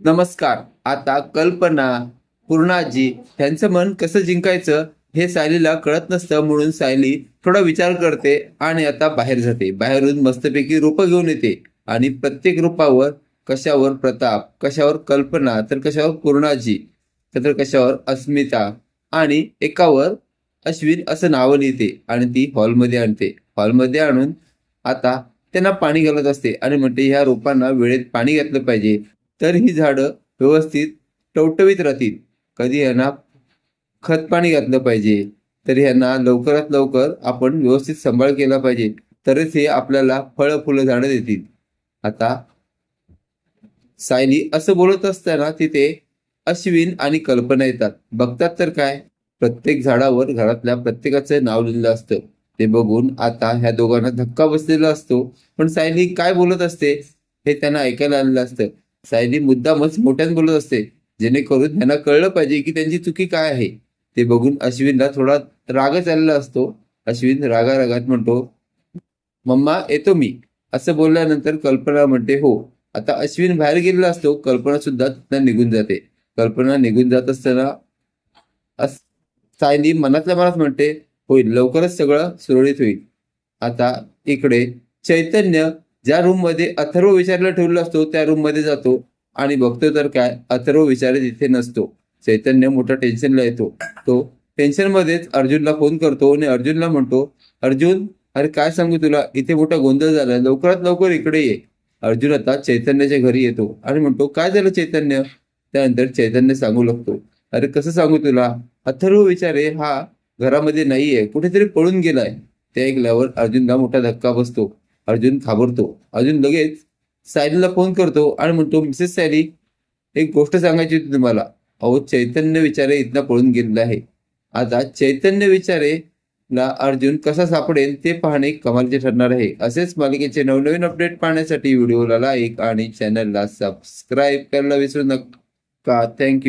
नमस्कार. आता कल्पना पूर्णाजी त्यांचं मन कसं जिंकायचं हे सायलीला कळत नसतं म्हणून सायली थोडा विचार करते आणि आता बाहेर जाते. बाहेरून मस्तपैकी रोपं घेऊन येते आणि प्रत्येक रोपावर कशावर प्रताप कशावर कल्पना तर कशावर पूर्णाजी तर कशावर अस्मिता आणि एकावर अश्विन असं नावं लिहिते आणि ती हॉलमध्ये आणते. हॉलमध्ये आणून आता त्यांना पाणी घालत असते आणि म्हणते ह्या रोपांना वेळेत पाणी घातलं पाहिजे. तर ही झाडं व्यवस्थित टवटवीत राहतील. कधी यांना खत पाणी घातलं पाहिजे तर यांना लवकरात लवकर आपण व्यवस्थित सांभाळ केला पाहिजे तरच हे आपल्याला फळं फुलं झाडं देतील. आता सायली असं बोलत असताना तिथे अश्विन आणि कल्पना येतात. बघतात तर काय? प्रत्येक झाडावर घरातल्या प्रत्येकाचं नाव लिहिलं असतं. ते बघून आता ह्या दोघांना धक्का बसलेला असतो. पण सायली काय बोलत असते हे त्यांना ऐकायला आलेलं असतं. सायली मुद्दामच मोठ्याने बोलत असते जेणेकरून त्यांना कळलं पाहिजे की त्यांची चुकी काय आहे. ते बघून अश्विनला थोडा रागच आलेला असतो. अश्विन रागारागात म्हणतो मम्मा येतो मी. असं बोलल्यानंतर कल्पना म्हणते हो. आता अश्विन बाहेर गेलेला असतो कल्पना सुद्धा तिथं निघून जाते. कल्पना निघून जात असताना अस- सायली मनातल्या मनात म्हणते होईल लवकरच सगळं सुरळीत होईल. आता इकडे चैतन्य ज्या रूममध्ये अथर्व विचारला ठेवलेला असतो त्या रूममध्ये जातो आणि बघतो तर काय अथर्व विचारे तिथे नसतो. चैतन्य मोठा टेन्शनला येतो. तो टेन्शन मध्येच अर्जुनला फोन करतो आणि अर्जुनला म्हणतो अर्जुन अरे काय सांगू तुला? इथे मोठा गोंधळ झाला. लवकरात लवकर इकडे ये. अर्जुन आता चैतन्याच्या घरी येतो आणि म्हणतो काय झालं चैतन्य? त्यानंतर चैतन्य सांगू लागतो अरे कसं सांगू तुला? अथर्व विचारे हा घरामध्ये नाहीये. कुठेतरी पळून गेलाय. ते ऐकल्यावर अर्जुनला मोठा धक्का बसतो. अर्जुन घाबरतो अर्जुन लगेच सायलीला फोन करतो आणि म्हणतो मिसेस सायली एक गोष्ट सांगायची होती तुम्हाला. अहो चैतन्य विचारे इथनं पळून गेलेला आहे. आता चैतन्य विचारे ला अर्जुन कसा सापडेल ते पाहणे कमालचे ठरणार आहे. असेच मालिकेचे नवनवीन अपडेट पाहण्यासाठी व्हिडिओला लाईक आणि चॅनलला सबस्क्राईब करायला विसरू नका. थँक्यू